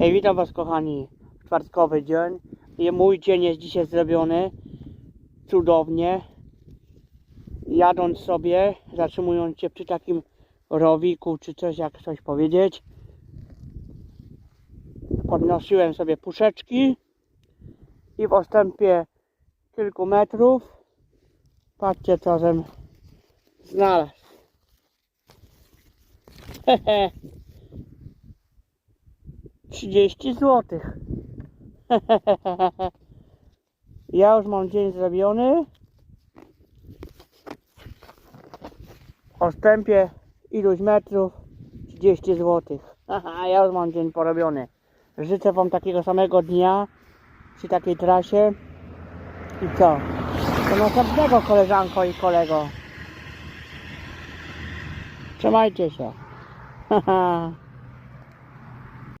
Hej, witam Was kochani. Czwartkowy dzień. I mój dzień jest dzisiaj zrobiony. Cudownie. Jadąc sobie, zatrzymując się przy takim rowiku, czy coś, jak coś powiedzieć. Podnosiłem sobie puszeczki. I w odstępie kilku metrów. Patrzcie, co żem znalazł. Hehe. 30 zł. Ja już mam dzień zrobiony. O wstępie iluś metrów 30 zł. Haha, ja już mam dzień porobiony. Życzę Wam takiego samego dnia przy takiej trasie. I co? Do następnego koleżanko i kolego. Trzymajcie się. Haha.